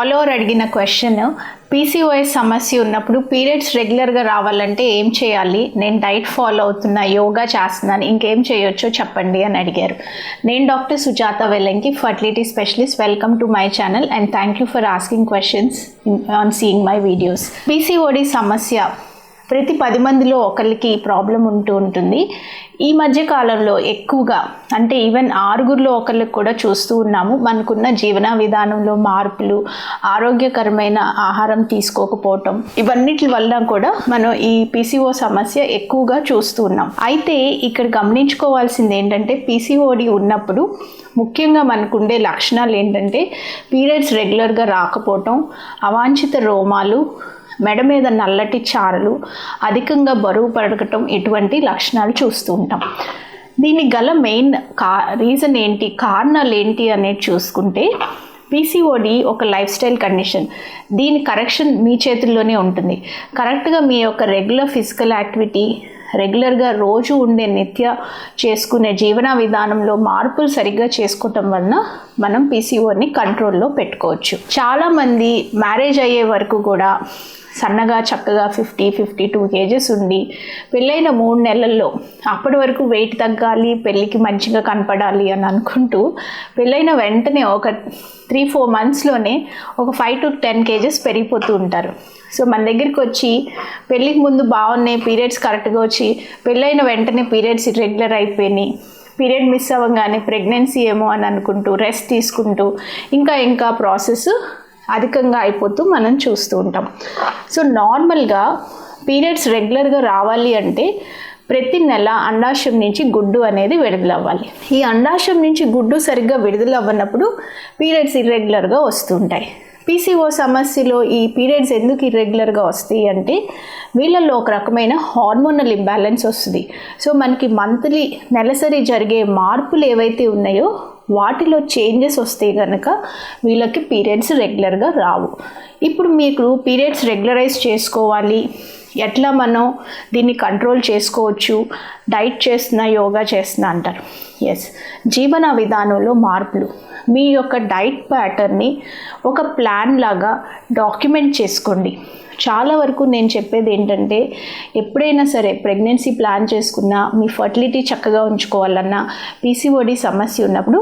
Follower అడిగిన question PCOS సమస్య ఉన్నప్పుడు పీరియడ్స్ రెగ్యులర్గా రావాలంటే ఏం చేయాలి? నేను డైట్ ఫాలో అవుతున్నా యోగా చేస్తున్నాను ఇంకేం చేయొచ్చో చెప్పండి అని అడిగారు. నేను doctor Sujatha Vellanki fertility specialist welcome to my channel and thank you for asking questions on seeing my videos PCOD సమస్య ప్రతి పది మందిలో ఒకరికి ప్రాబ్లం ఉంటూ ఉంటుంది. ఈ మధ్య కాలంలో ఎక్కువగా అంటే ఈవెన్ ఆరుగురిలో ఒకరికి కూడా చూస్తూ ఉన్నాము. మనకున్న జీవన విధానంలో మార్పులు ఆరోగ్యకరమైన ఆహారం తీసుకోకపోవటం ఇవన్నిటి వల్ల కూడా మనం ఈ పీసీఓ సమస్య ఎక్కువగా చూస్తూ ఉన్నాం. అయితే ఇక్కడ గమనించుకోవాల్సింది ఏంటంటే పీసీఓడి ఉన్నప్పుడు ముఖ్యంగా మనకుండే లక్షణాలు ఏంటంటే పీరియడ్స్ రెగ్యులర్గా రాకపోవటం అవాంఛిత రోమాలు మెడ మీద నల్లటి చారలు అధికంగా బరువు పడకటం ఇటువంటి లక్షణాలు చూస్తూ ఉంటాం. దీనికి గల మెయిన్ కా రీజన్ ఏంటి కారణాలు ఏంటి అనేది చూసుకుంటే పీసీఓడి ఒక లైఫ్ స్టైల్ కండిషన్. దీని కరెక్షన్ మీ చేతుల్లోనే ఉంటుంది. కరెక్ట్గా మీ యొక్క రెగ్యులర్ ఫిజికల్ యాక్టివిటీ రెగ్యులర్గా రోజు ఉండే నిత్య చేసుకునే జీవన విధానంలో మార్పులు సరిగ్గా చేసుకోవటం వలన మనం పీసీఓని కంట్రోల్లో పెట్టుకోవచ్చు. చాలామంది మ్యారేజ్ అయ్యే వరకు కూడా సన్నగా చక్కగా ఫిఫ్టీ ఫిఫ్టీ టూ కేజెస్ ఉండి పెళ్ళైన మూడు నెలల్లో అప్పటి వరకు వెయిట్ తగ్గాలి పెళ్ళికి మంచిగా కనపడాలి అని అనుకుంటూ పెళ్ళైన వెంటనే ఒక త్రీ ఫోర్ మంత్స్లోనే ఒక ఫైవ్ టు టెన్ కేజెస్ పెరిగిపోతూ ఉంటారు. సో మన దగ్గరికి వచ్చి పెళ్ళికి ముందు బాగున్నాయి పీరియడ్స్ కరెక్ట్గా వచ్చి పెళ్ళైన వెంటనే పీరియడ్స్ ఇర్రెగ్యులర్ అయిపోయినాయి. పీరియడ్ మిస్ అవ్వగానే ప్రెగ్నెన్సీ ఏమో అని అనుకుంటూ రెస్ట్ తీసుకుంటూ ఇంకా ఇంకా ప్రాసెస్ అధికంగా అయిపోతూ మనం చూస్తూ ఉంటాం. సో నార్మల్గా పీరియడ్స్ రెగ్యులర్గా రావాలి అంటే ప్రతి నెల అండాశయం నుంచి గుడ్డు అనేది విడుదలవ్వాలి. ఈ అండాశయం నుంచి గుడ్డు సరిగ్గా విడుదల అవ్వనప్పుడు పీరియడ్స్ ఇర్రెగ్యులర్గా వస్తుంటాయి పీసీఓ సమస్యలో ఈ పీరియడ్స్ ఎందుకు ఇర్రెగ్యులర్గా వస్తాయి అంటే వీళ్ళల్లో ఒక రకమైన హార్మోనల్ ఇంబ్యాలెన్స్ వస్తుంది. సో మనకి మంత్లీ నెలసరి జరిగే మార్పులు ఏవైతే ఉన్నాయో వాటిలో చేంజెస్ వస్తే కనుక వీళ్ళకి పీరియడ్స్ రెగ్యులర్గా రావు. ఇప్పుడు మీకు పీరియడ్స్ రెగ్యులరైజ్ చేసుకోవాలి. ఎట్లా మనం దీన్ని కంట్రోల్ చేసుకోవచ్చు? డైట్ చేస్తున్నా యోగా చేస్తున్నా అంటారు. ఎస్ జీవన విధానంలో మార్పులు. మీ యొక్క డైట్ ప్యాటర్న్ని ఒక ప్లాన్ లాగా డాక్యుమెంట్ చేసుకోండి. చాలా వరకు నేను చెప్పేది ఏంటంటే ఎప్పుడైనా సరే ప్రెగ్నెన్సీ ప్లాన్ చేసుకున్నా మీ ఫర్టిలిటీ చక్కగా ఉంచుకోవాలన్నా పీసీఓడి సమస్య ఉన్నప్పుడు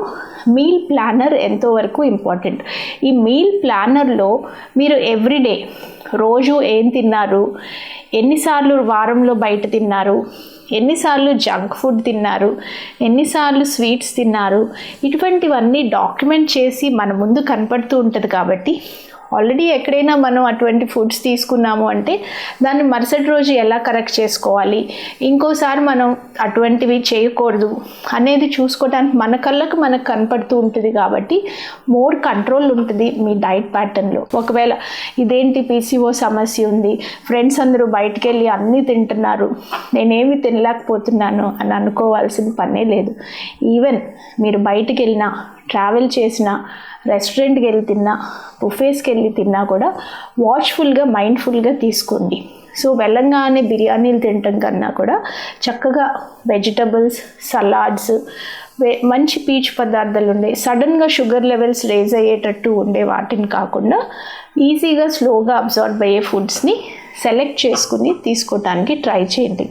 మీల్ ప్లానర్ ఎంతో వరకు ఇంపార్టెంట్. ఈ మీల్ ప్లానర్లో మీరు ఎవ్రీడే రోజు ఏం తిన్నారు ఎన్నిసార్లు వారంలో బయట తిన్నారు ఎన్నిసార్లు జంక్ ఫుడ్ తిన్నారు ఎన్నిసార్లు స్వీట్స్ తిన్నారు ఇటువంటివన్నీ డాక్యుమెంట్ చేసి మన ముందు కనపడుతూ ఉంటుంది కాబట్టి ఆల్రెడీ ఎక్కడైనా మనం అటువంటి ఫుడ్స్ తీసుకున్నాము అంటే దాన్ని మరుసటి రోజు ఎలా కరెక్ట్ చేసుకోవాలి? ఇంకోసారి మనం అటువంటివి చేయకూడదు అనేది చూసుకోవడానికి మన కళ్ళకు మనకు కనపడుతూ ఉంటుంది కాబట్టి మోర్ కంట్రోల్ ఉంటుంది మీ డైట్ ప్యాటర్న్లో ఒకవేళ ఇదేంటి పీసీఓ సమస్య ఉంది ఫ్రెండ్స్ అందరూ బయటికి వెళ్ళి అన్నీ తింటున్నారు నేనేమి తినలేకపోతున్నాను అని అనుకోవాల్సిన పనే లేదు. ఈవెన్ మీరు బయటికి వెళ్ళినా ట్రావెల్ చేసిన రెస్టారెంట్కి వెళ్ళి తిన్నా బుఫేస్కి వెళ్ళి తిన్నా కూడా వాచ్ఫుల్గా మైండ్ఫుల్గా తీసుకోండి. సో వెళ్ళంగానే బిర్యానీలు తినటం కన్నా కూడా చక్కగా వెజిటబుల్స్ సలాడ్స్ మంచి పీచు పదార్థాలు ఉండే సడన్గా షుగర్ లెవెల్స్ రేజ్ అయ్యేటట్టు ఉండే వాటిని కాకుండా ఈజీగా స్లోగా అబ్జార్బ్ అయ్యే ఫుడ్స్ని సెలెక్ట్ చేసుకుని తీసుకోవడానికి ట్రై చేయండి.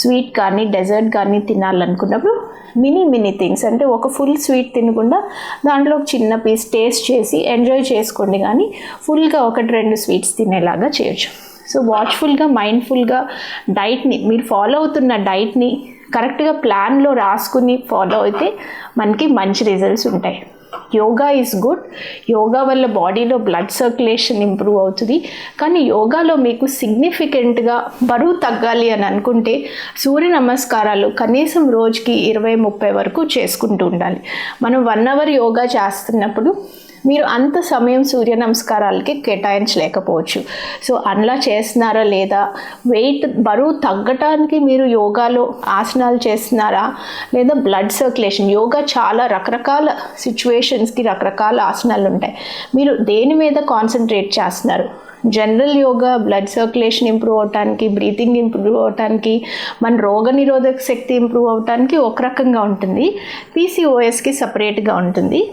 స్వీట్ కానీ డెజర్ట్ కానీ తినాలనుకున్నప్పుడు మినీ మినీ థింగ్స్ అంటే ఒక ఫుల్ స్వీట్ తినకుండా దాంట్లో ఒక చిన్న పీస్ టేస్ట్ చేసి ఎంజాయ్ చేసుకోండి. కానీ ఫుల్గా ఒకటి రెండు స్వీట్స్ తినేలాగా చేయొచ్చు. సో వాచ్ఫుల్గా మైండ్ఫుల్గా డైట్ని మీరు ఫాలో అవుతున్న డైట్ని కరెక్ట్గా ప్లాన్లో రాసుకుని ఫాలో అయితే మనకి మంచి రిజల్ట్స్ ఉంటాయి. యోగా ఈజ్ గుడ్ యోగా వల్ల బాడీలో బ్లడ్ సర్క్యులేషన్ ఇంప్రూవ్ అవుతుంది. కానీ యోగాలో మీకు సిగ్నిఫికెంట్గా బరువు తగ్గాలి అని అనుకుంటే సూర్య నమస్కారాలు కనీసం రోజుకి ఇరవై ముప్పై వరకు చేసుకుంటూ ఉండాలి. మనం వన్ అవర్ యోగా చేస్తున్నప్పుడు మీరు అంత సమయం సూర్య నమస్కారాలకి కేటాయించలేకపోవచ్చు. సో అలా చేస్తున్నారా లేదా? వెయిట్ బరువు తగ్గటానికి మీరు యోగాలో ఆసనాలు చేస్తున్నారా? లేదా బ్లడ్ సర్క్యులేషన్? యోగా చాలా రకరకాల సిచ్యువేషన్స్కి రకరకాల ఆసనాలు ఉంటాయి మీరు దేని మీద కాన్సన్ట్రేట్ చేస్తున్నారు? General yoga blood circulation improve అవటానికి బ్రీతింగ్ ఇంప్రూవ్ అవటానికి మన రోగ నిరోధక శక్తి ఇంప్రూవ్ అవటానికి ఒక రకంగా ఉంటుంది. పీసీఓఎస్కి సపరేట్గా ఉంటుంది.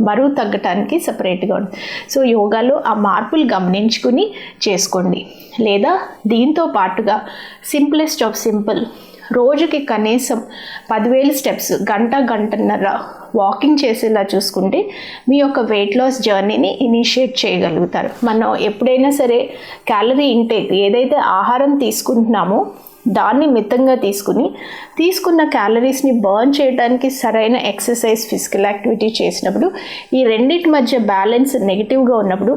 బరువు తగ్గటానికి సపరేట్గా ఉంటుంది. సో యోగాలో ఆ మార్పులు గమనించుకుని చేసుకోండి. లేదా దీంతో పాటుగా సింపులెస్ట్ ఆఫ్ సింపుల్ రోజుకి కనీసం పదివేలు స్టెప్స్ గంట గంటన్నర వాకింగ్ చేసేలా చూసుకుంటే మీ యొక్క వెయిట్ లాస్ జర్నీని ఇనిషియేట్ చేయగలుగుతారు. మనం ఎప్పుడైనా సరే క్యాలరీ ఇంటేక్ ఏదైతే ఆహారం తీసుకుంటున్నామో దాన్ని మితంగా తీసుకుని తీసుకున్న క్యాలరీస్ని బర్న్ చేయడానికి సరైన ఎక్సర్సైజ్ ఫిజికల్ యాక్టివిటీ చేసినప్పుడు ఈ రెండింటి మధ్య బ్యాలెన్స్ నెగిటివ్గా ఉన్నప్పుడు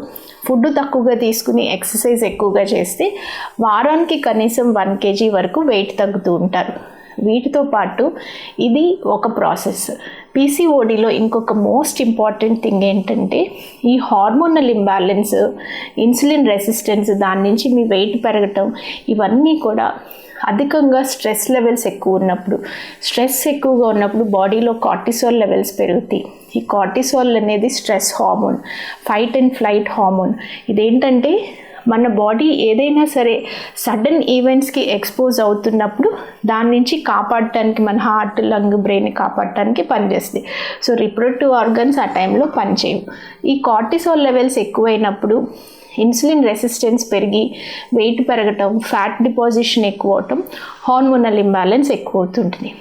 ఫుడ్ తక్కువగా తీసుకుని ఎక్సర్సైజ్ ఎక్కువగా చేస్తే వారానికి కనీసం వన్ కేజీ వరకు వెయిట్ తగ్గుతూ ఉంటారు. వీటితో పాటు ఇది ఒక ప్రాసెస్ పీసీఓడిలో ఇంకొక మోస్ట్ ఇంపార్టెంట్ థింగ్ ఏంటంటే ఈ హార్మోనల్ ఇంబ్యాలెన్స్ ఇన్సులిన్ రెసిస్టెన్స్ దాని నుంచి మీ వెయిట్ పెరగటం ఇవన్నీ కూడా అధికంగా స్ట్రెస్ లెవెల్స్ ఎక్కువ ఉన్నప్పుడు. స్ట్రెస్ ఎక్కువగా ఉన్నప్పుడు బాడీలో కార్టిసోల్ లెవెల్స్ పెరుగుతాయి. ఈ కార్టిసోల్ అనేది stress hormone fight and flight hormone ఇదేంటంటే మన బాడీ ఏదైనా సరే సడన్ ఈవెంట్స్కి ఎక్స్పోజ్ అవుతున్నప్పుడు దాని నుంచి కాపాడటానికి మన హార్ట్ లంగ్ బ్రెయిన్ కాపాడటానికి పనిచేస్తుంది. సో రిప్రొడక్టివ్ ఆర్గన్స్ ఆ టైంలో పనిచేయవు. ఈ కార్టిసోల్ లెవెల్స్ ఎక్కువైనప్పుడు ఇన్సులిన్ రెసిస్టెన్స్ పెరిగి వెయిట్ పెరగటం ఫ్యాట్ డిపాజిషన్ ఎక్కువ అవటం హార్మోనల్ ఇంబ్యాలెన్స్ ఎక్కువ అవుతుంటుంది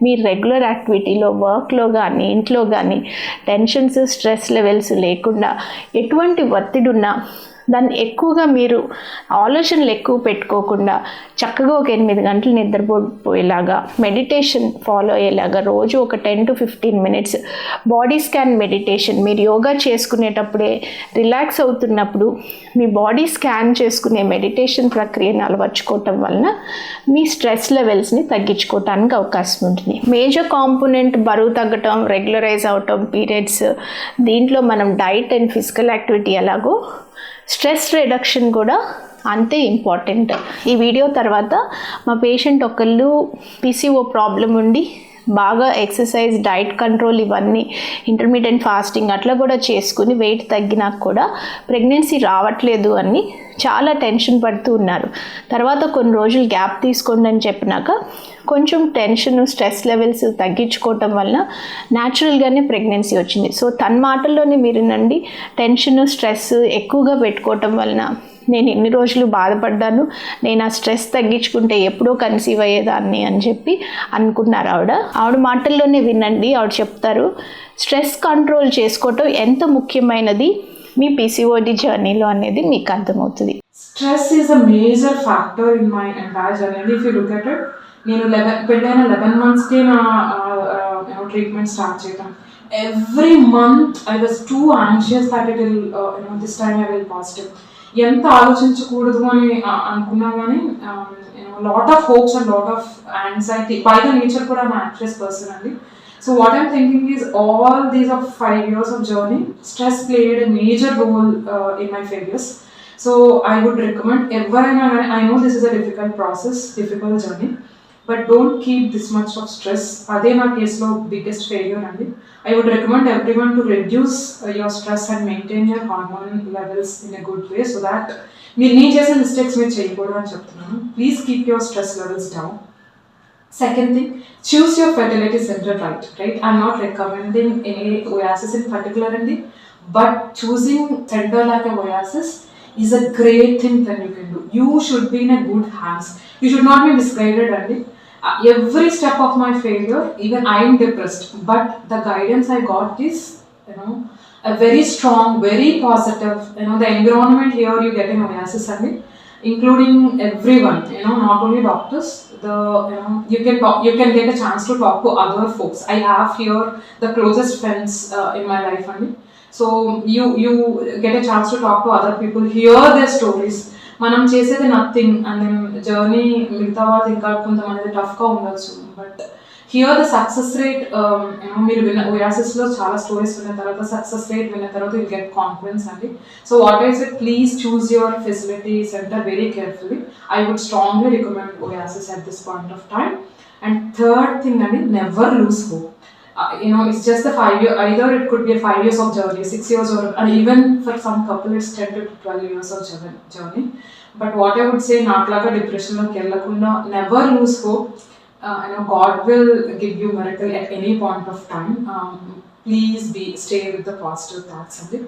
మీరు రెగ్యులర్ యాక్టివిటీలో వర్క్లో కానీ ఇంట్లో కానీ టెన్షన్స్ స్ట్రెస్ లెవెల్స్ లేకుండా ఎటువంటి ఒత్తిడి ఉన్నా దాన్ని ఎక్కువగా మీరు ఆలోచనలు ఎక్కువ పెట్టుకోకుండా చక్కగా ఒక ఎనిమిది గంటలు నిద్రపోయేలాగా మెడిటేషన్ ఫాలో అయ్యేలాగా రోజు ఒక ten to fifteen minutes body scan meditation మీరు యోగా చేసుకునేటప్పుడే రిలాక్స్ అవుతున్నప్పుడు మీ బాడీ స్కాన్ చేసుకునే మెడిటేషన్ ప్రక్రియను అలవర్చుకోవటం వలన మీ స్ట్రెస్ లెవెల్స్ని తగ్గించుకోవటానికి అవకాశం ఉంటుంది. మేజర్ కాంపోనెంట్ బరువు తగ్గటం రెగ్యులరైజ్ అవటం పీరియడ్స్ దీంట్లో మనం డైట్ అండ్ ఫిజికల్ యాక్టివిటీ ఎలాగో స్ట్రెస్ రిడక్షన్ కూడా అంతే ఇంపార్టెంట్. ఈ వీడియో తర్వాత మా పేషెంట్ ఒకళ్ళు పీసీఓ ప్రాబ్లం ఉండి బాగా ఎక్సర్సైజ్ డైట్ కంట్రోల్ ఇవన్నీ ఇంటర్మీడియట్ ఫాస్టింగ్ అట్లా కూడా చేసుకుని వెయిట్ తగ్గినాక కూడా ప్రెగ్నెన్సీ రావట్లేదు అని చాలా టెన్షన్ పడుతూ ఉన్నారు. తర్వాత కొన్ని రోజులు గ్యాప్ తీసుకోండి అని చెప్పినాక కొంచెం టెన్షన్ స్ట్రెస్ లెవెల్స్ తగ్గించుకోవటం వలన న్యాచురల్గానే ప్రెగ్నెన్సీ వచ్చింది. సో తన మాటల్లోనే మీరు నండి టెన్షన్ స్ట్రెస్ ఎక్కువగా పెట్టుకోవటం వలన నేను ఎన్ని రోజులు బాధపడ్డాను నేను ఆ స్ట్రెస్ తగ్గించుకుంటే ఎప్పుడో కన్సీవ్ అయ్యేదాన్ని అని చెప్పి అనుకున్నారు ఆవిడ. ఆవిడ మాటల్లోనే వినండి ఆవిడ చెప్తారు స్ట్రెస్ కంట్రోల్ చేసుకోవటం ఎంత ముఖ్యమైనది? మీ పీసీఓడి జర్నీలో అనేది మీకు అర్థమవుతుంది. Stress is a major factor in my entire journey if you look at it నేను లెవెన్ పెళ్ళైన లెవెన్ మంత్స్కే నా ట్రీట్మెంట్ స్టార్ట్ చేయటం. Every month I was too anxious that it will this time I will positive ఎంత ఆలోచించకూడదు అని అనుకున్నా కానీ lot of hopes and lot of anxiety by the nature కూడా మా యాక్ట్రెస్ పర్సన్ అండి. So what I'm thinking is all these of five years of journey stress played major role in my failures so I would recommend ఎవరైనా కానీ I know this is a difficult process difficult journey but don't keep this much of stress అదే నా కేసులో biggest failure అండి. I would recommend everyone to reduce your stress and maintain your hormone levels in a good way so that మీరు నేను చేసే mistakes మీరు చేయకూడదు అని చెప్తున్నాను. Please keep your stress levels down second thing choose your fertility centre right right I'm not recommending any oasis in particular అండి. But choosing centre like a oasis is a great thing that you can do. You should be in a good hands. You should not be misguided. Uh, every step of my failure, even I am depressed, but the guidance I got is, you know, a very strong, very positive. You know, the environment here you get in oasis, Andy including everyone you know not only doctors the you know you can talk you can get a chance to talk to other folks i have here the closest friends uh, in my life only so you you get a chance to talk to other people hear their stories. మనం చేసేది nothing and then journey మిగతా వాళ్ళు ఇంకా కొంతమంది టఫ్గా ఉండొచ్చు. But here the success rate మీరు విన్న ఓయాసిస్లో చాలా స్టోరీస్ విన్న తర్వాత సక్సెస్ రేట్ విన్న తర్వాత యూ గెట్ కాన్ఫిడెన్స్ అండి. So what is it please choose your facility centre very carefully I would strongly recommend Oasis at this point of time and third thing అండి never lose hope Uh, you know, it's just a five year, either it could be a five years of journey, six years, or, even for some couple, it's 10 to 12 years of journey. But what I would say, Natlaka depression or Kerala never lose hope. Uh, you know, God will give you miracle at any point of time. Um, please be stay with the positive thoughts only.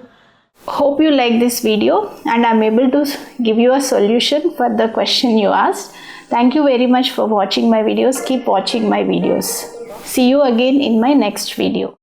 Hope you like this video and I'm able to give you a solution for the question you asked. Thank you very much for watching my videos. Keep watching my videos. See you again in my next video.